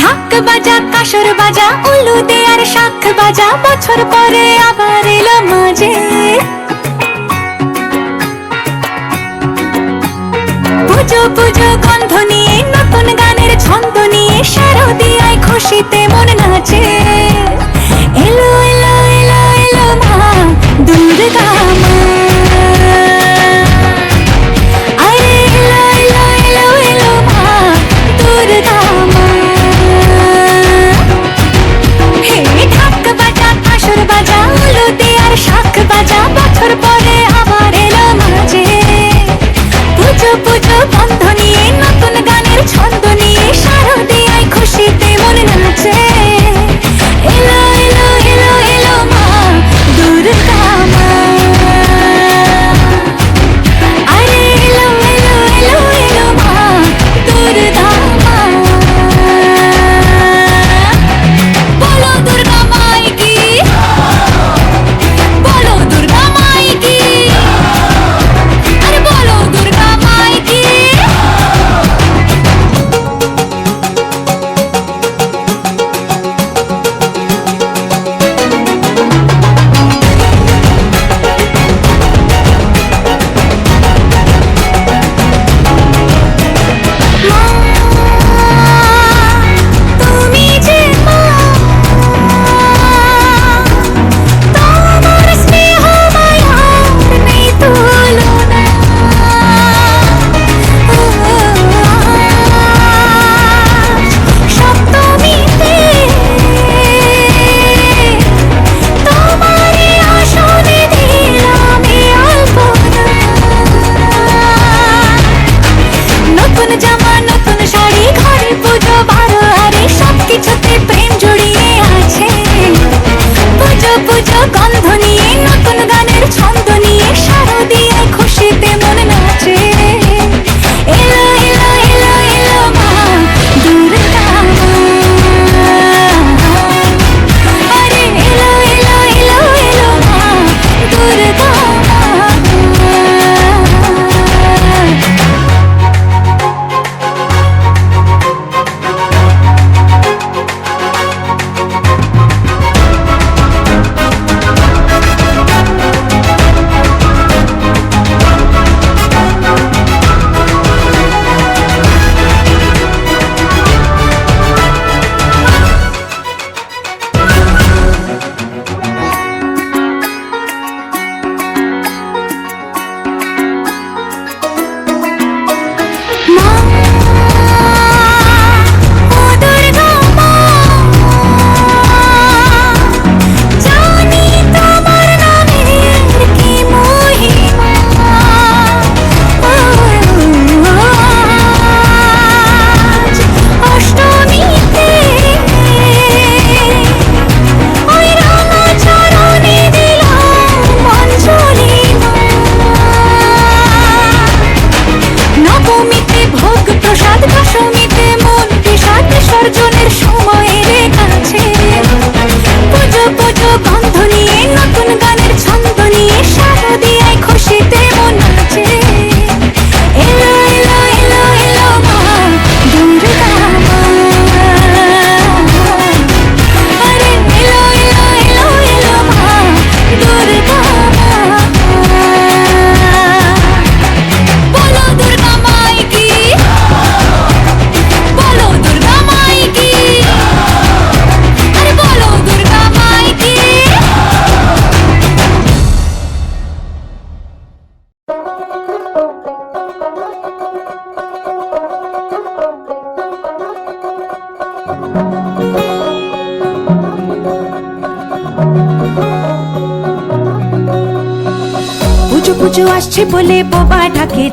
ঢাক বাজা, কাসর বাজা উলুদে দেয়ার শাখ বাজা বছর পরে আবার এলো মাঝে। পুজো পুজো, গন্ধ নিয়ে, নতুন গানের ছন্দ নিয়ে শারদিয়ায় খুশিতে মন নাচে। এলো এলো এলো এলো মা, দুর্গা মা। শাখ বাজাবা।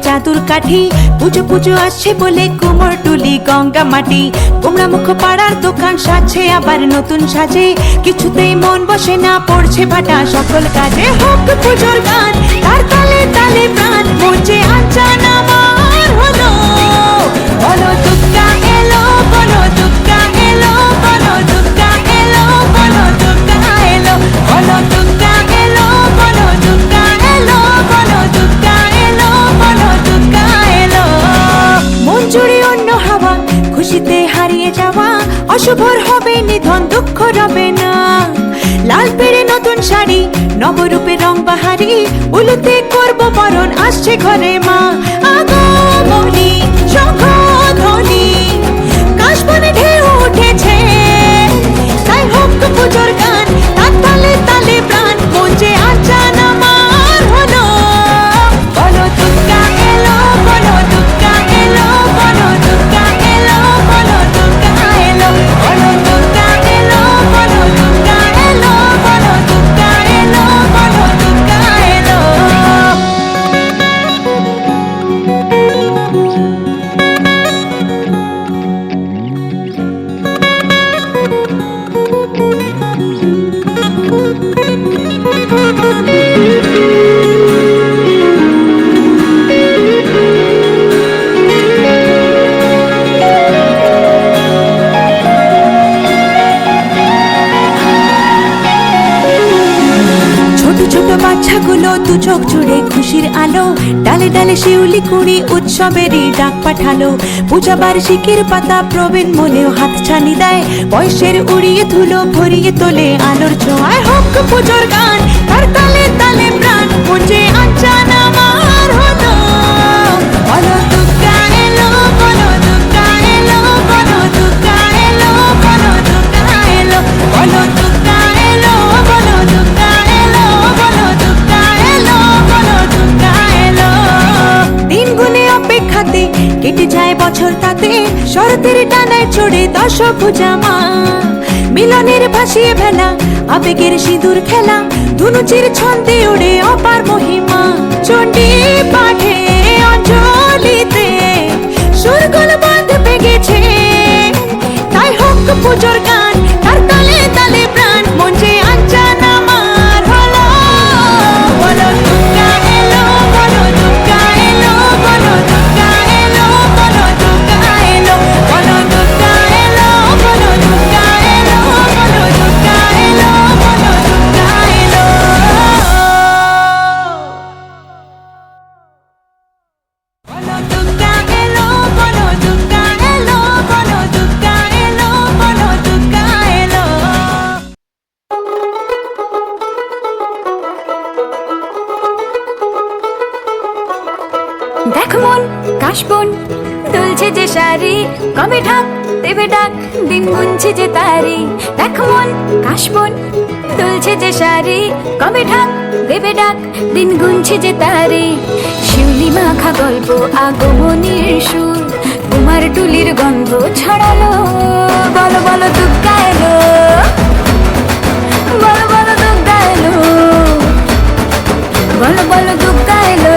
চাদুর কাঠি, পুজো পুজো আসছে বলে কোমর টুলি, গঙ্গা মাটি। কোমরা মুখ পাড়ার দোকান সাজছে, আবার নতুন সাজে। কিছুতেই মন বসে না, পড়ছে ভাটা। সকল কাজে হোক পুজোর গান, তার তালে তালে প্রাণ, মরছে আচান নবরূপে রং বাহারি উলুতে করব বরণ আসছে ঘরে মা। উৎসবেরই ডাক পাঠালো। পূজা বার্ষিকীর পাতা প্রবীণ মনেও হাত ছানি দেয়। বয়সের উড়িয়ে ধুলো ভরিয়ে তোলে আলোর ছোঁয়ায় হোক পুজোর গান। তার তালে তালে প্রাণ আমার হলো। কেটে যায় বছর তাতে। শরতের টানায় চড়ে দশ পূজা মা মিলনের ভাসিয়ে ভেলা আবেগের সিঁদুর খেলা। ধুনুচির ছন্দে ওড়ে অপার মহিমা। চণ্ডী পাঠে অঞ্জলিতে সুরগুল বাঁধ পেগেছে তাই হোক পুজোর গান, তার তালে তালে প্রাণ। মঞ্চে দেবে ডাক, দিন গুনছে যে তারি। শিউলি মাখা গল্প, আগমনীর সুর কুমার টুলির গন্ধ ছড়ালো। বলো বলো এলো। বলো বলো এলো। বলো বলো দুর্গা এলো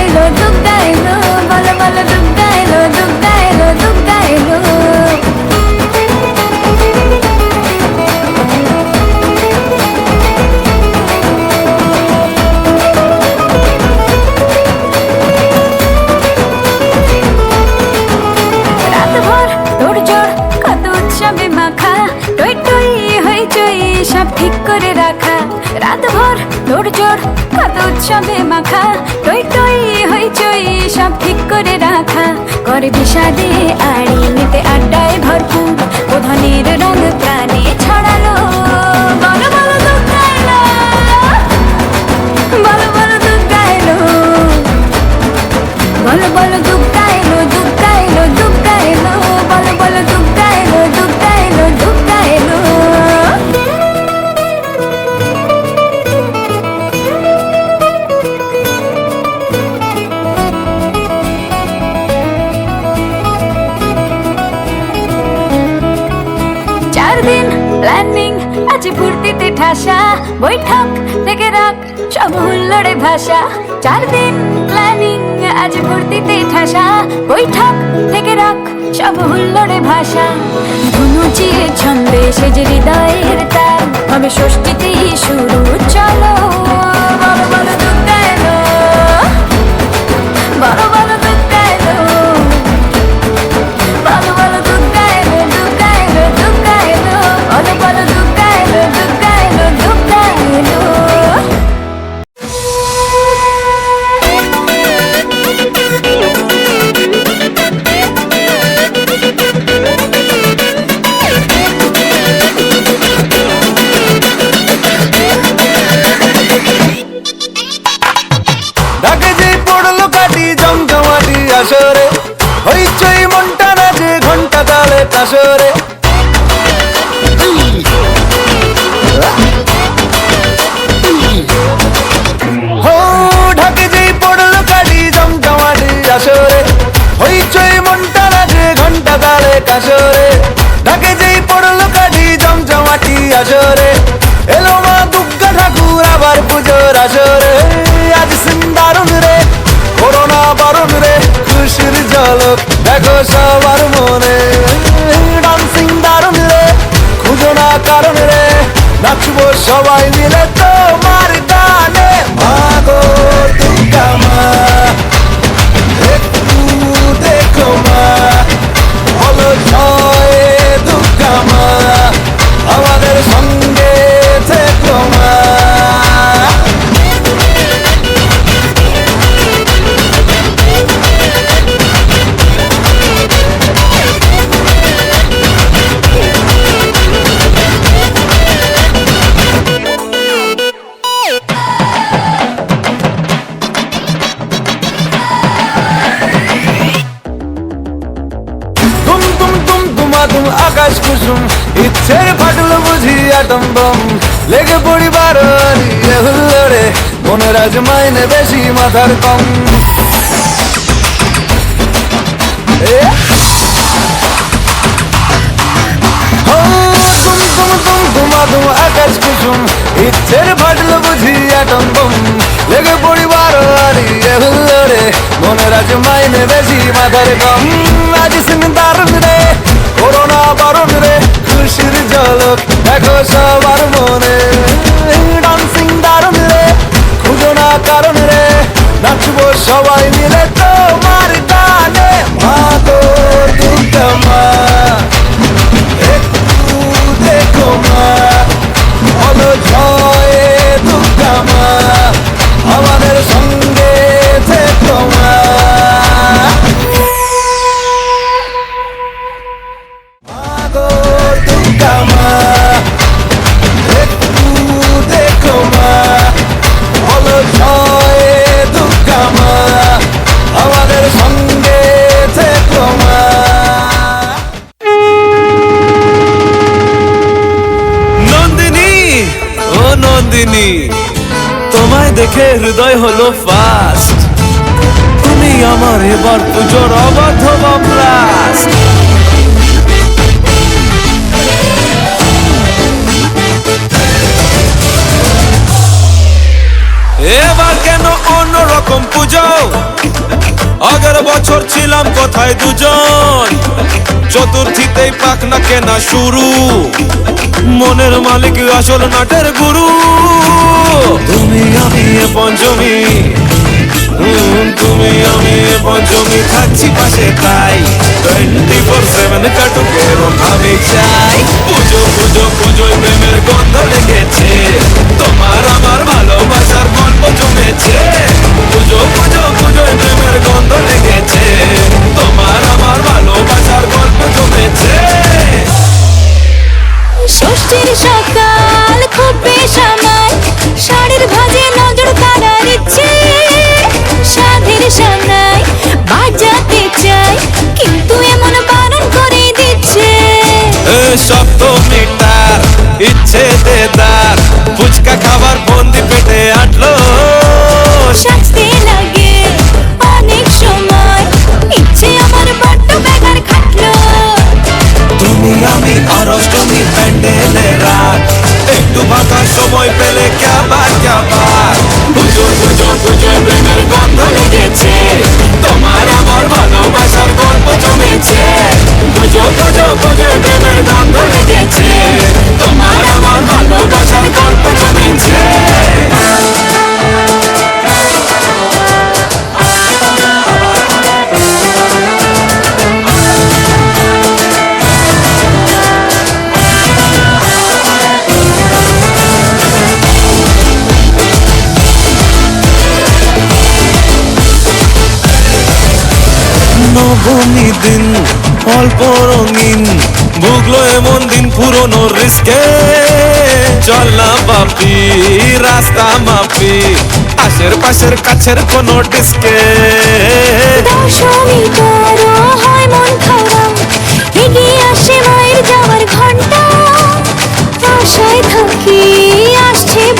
এলো বলো বলো দুর্গা এলো। তোড়জোড় কত উৎসবে মাখা, টই টই হইচই সব ঠিক করে রাখা। করে বিষাদে আড়ি নিতে আড্ডায় ভরপুর প্রধানের রঙ প্রাণে ছড়ালো। বলো বলো দুধ গাইলো বলো বলো দুধ এলো বলো বলো দুর্গা ভাষা চার দিন প্ল্যানিং আজ ভর্তিতে ঠাসা। বৈঠক থেকে রাখ, সব হুল্লোড়ে ভাষা ধুনুচিয়ে ছন্দে সেজে হৃদয়ের তার হবে ষষ্ঠীতেই শুরু, চলো। ঘণ্টা তালে নাচবো সবাই মিলে তুমা তুম আকাশ কুসুম ইচ্ছের ফাটল বুঝি আটম বম। লেগে পরিবার পড়িবার হুল্লোড়ে মনের আজ মাইনে বেশি মাথার কম আজ সিন দারুণ রে, করোনা বারণ রে, খুশির ঝলক, দেখো সবার মনে। ডান্সিং দারুণ রে, খুঁজো না কারণ রে। নাচবো সবাই মিলে তোমার গানে। গো দুর্গা মা। একটু দেখো মা। হলো জয় দুর্গা মা। আমাদের দেখে হৃদয় হলো ফাস্ট তুমি আমার এবার পুজোর অবাধ ব্লাস্ট এবার কেন অন্যরকম পুজো? আগের বছর ছিলাম কোথায় দুজন? চতুর্থীতেই পাখনা কেনা শুরু। মনের মালিক আসল নাটের গুরু। আমি পঞ্চমী। তুমি আমি পঞ্চমী থাকছি পাশে তাই। টোয়েন্টি ফোর সেভেন কাটুক এরম আমি চাই। পুজো পুজো, পুজোয় প্রেমের গন্ধ লেগেছে। তোমার আমার ভালোবাসার গল্প জমেছে। পুজো পুজো, পুজোয় প্রেমের গন্ধ লেগেছে। তোমার আমার ভালোবাসার গল্প জমেছে। ষষ্ঠীর সকাল খুব বেসামাল শাড়ির ভাজে নজর কাড়ার ইচ্ছে। সাধের সামনায় বাজাতে চাই কিন্তু এমন বারণ করে দিচ্ছে। ইচ্ছে দেদার ফুচকা খাবার বন্দি পেটে আটলো। সাজতে নবমী দিন, অল্প রঙিন ভুগলো এমন দিন পুরনো রিস্কে। চল বাপি, রাস্তা মাপি আশের পাশের কাছের কোনো ডিস্কে।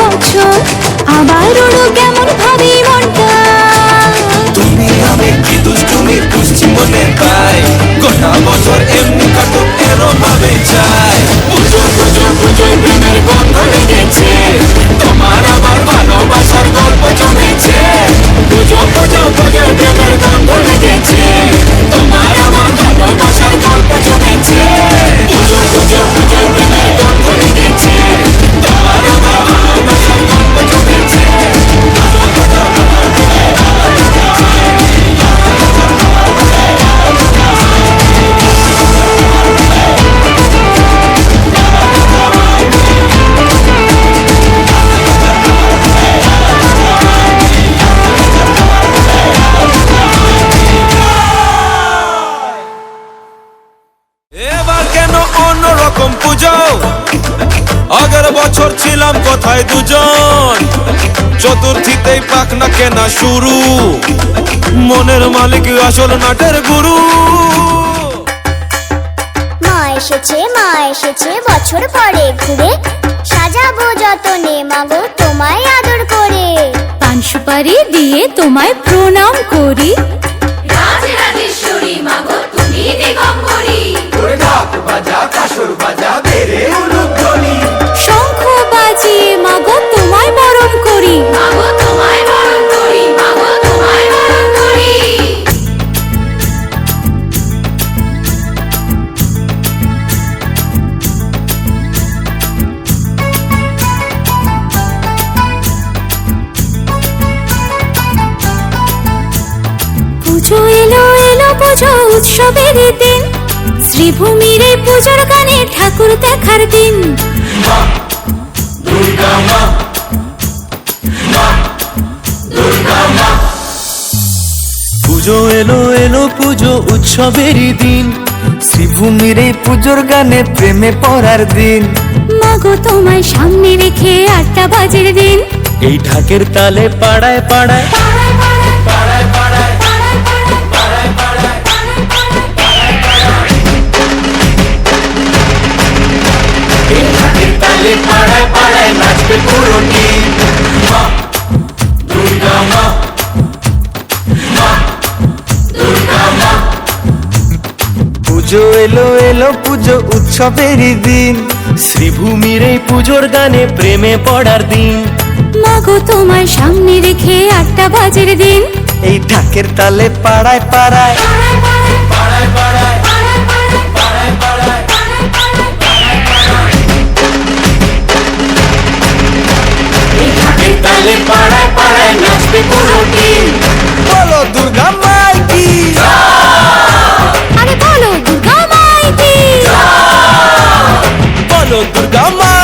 বছর, আবার উড়ো মনে পাই গোটা বছর এমনি কাটুক এরো ভাবে চায় পুজো পুজো পুজো প্রেমের গন্ধ লেগেছে। তোমার আমার ভালোবাসার গল্প জমেছে। পুজো পুজো পুজো প্রেমের শুরু। মনের মালিক আসল নাটের গুরু। মা এসেছে মা এসেছে বছর পরে ঘুরে। সাজাবো যতনে মাগো তোমায় আদর করে। পান সুপারি দিয়ে তোমায় প্রণাম করি। শঙ্খ বাজিয়ে মাগো তোমায় বরণ করি। উৎসবের দিন। শ্রীভূমির এই পুজোর গানে ঠাকুর দেখার দিন। পুজো এলো এলো পুজো উৎসবেরই দিন। শ্রীভূমির এই পুজোর গানে প্রেমে পড়ার দিন। মাগো তোমায় সামনে রেখে আটটা বাজের দিন। এই ঢাকের তালে পাড়ায় পাড়ায় নাচবে পুরো টিম মা দুর্গা মা মা দুর্গা মা পুজো এলো এলো পুজো উৎসবেরই দিন। শ্রীভূমির এই পুজোর গানে প্রেমে পড়ার দিন। মাগো তোমায় সামনে রেখে আটটা বাজের দিন। এই ঢাকের তালে পাড়ায় পাড়ায় তালে পাড়ায় পাড়ায় নাচবে পুরো টিম বলো দুর্গা মাই কি আরে বলো দুর্গা মাইতি। বলো দুর্গা মাই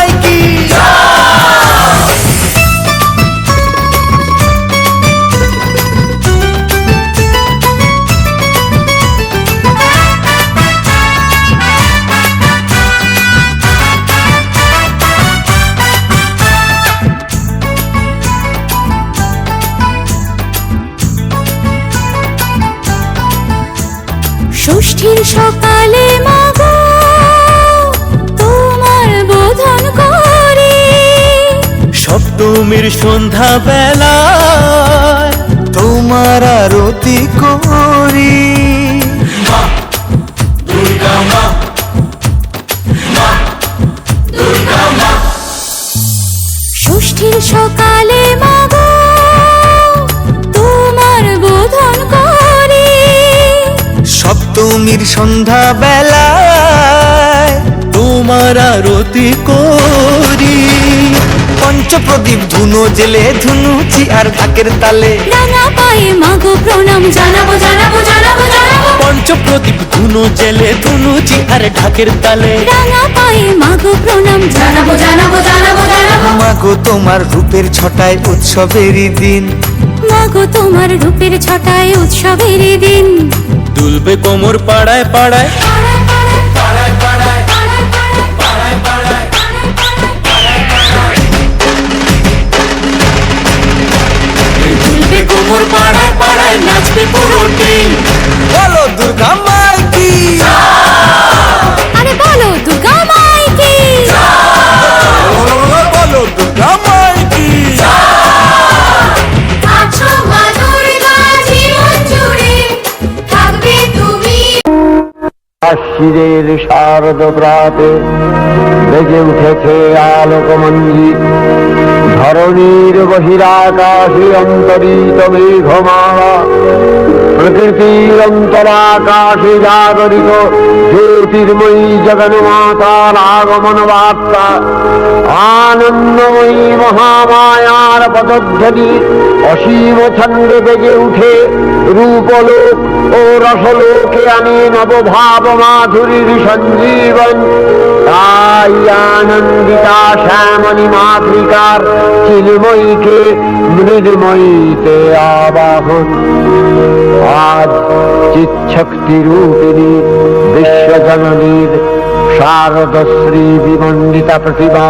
তোমার সপ্তমীর সন্ধ্যা বেলা তোমার আরতি করি। সপ্তমীর সন্ধ্যা বেলায় তোমার আরতি করি। পঞ্চপ্রদীপ ধুনো জেলে ধুনুচি আর ঢাকের তালে। রাঙা পায়ে মাগো প্রণাম জানাব জানাব জানাব জানাব। পঞ্চপ্রদীপ ধুনো জেলে ধুনুচি আর ঢাকের তালে। রাঙা পায়ে মাগো প্রণাম জানাব জানাব জানাব জানাব। মাগো তোমার রূপের ছটায় উৎসবেরই দিন। মাগো তোমার রূপের ছটায় উৎসবের দিন। দুলবে কোমর পাড়ায় পাড়ায়। কোমর পাড়ায় পাড়ায় নাচবে পুরো টিম। বলো দুর্গা মাই শিরের শারদ প্রাতে বেজে উঠেছে আলোক মঞ্জি ধরণীর বহিরাকাশে অন্তরিত মেঘমালা। প্রকৃতির অন্তরাকাশে জাগরিত জ্যোতির্ময়ী জগন্মাতার আগমন বার্তা আনন্দময়ী মহামায়ার পদধ্বনি অসীম ছন্দে বেজে উঠে রূপলোক ও রসলোকে আনে নবভাব মাধুরীর সঞ্জীবন। তাই আনন্দিতা শ্যামণী মাতৃকার চিলময়ীকে মৃদময়ীতে আবাহন। আজ চিচ্ছক্তি রূপিণী, বিশ্বজননীর শারদ শ্রী বিমণ্ডিতা প্রতিভা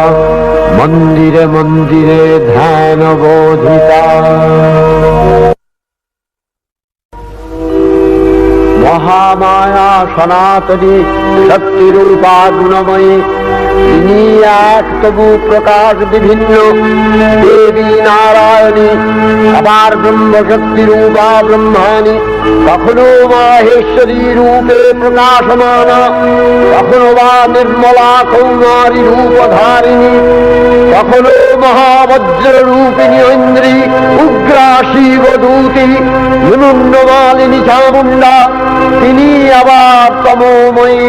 মন্দিরে মন্দিরে ধ্যান বোধিতা মহামায়া সনাতনী, শক্তিরূপা গুণময়ী তিনি এক তবু প্রকাশ বিভিন্ন দেবী নারায়ণী আবার ব্রহ্মশক্তি রূপা ব্রহ্মাণী, কখনো মাহেশ্বরী রূপে প্রকাশমানা, কখনো বা নির্মলা কৌমারী রূপধারিণী, কখনো মহাবজ্র রূপিণী ঐন্দ্রী, উগ্রা শিবদূতি মুন্ডমালিনী চামুণ্ডা, তিনি আবার তমোময়ী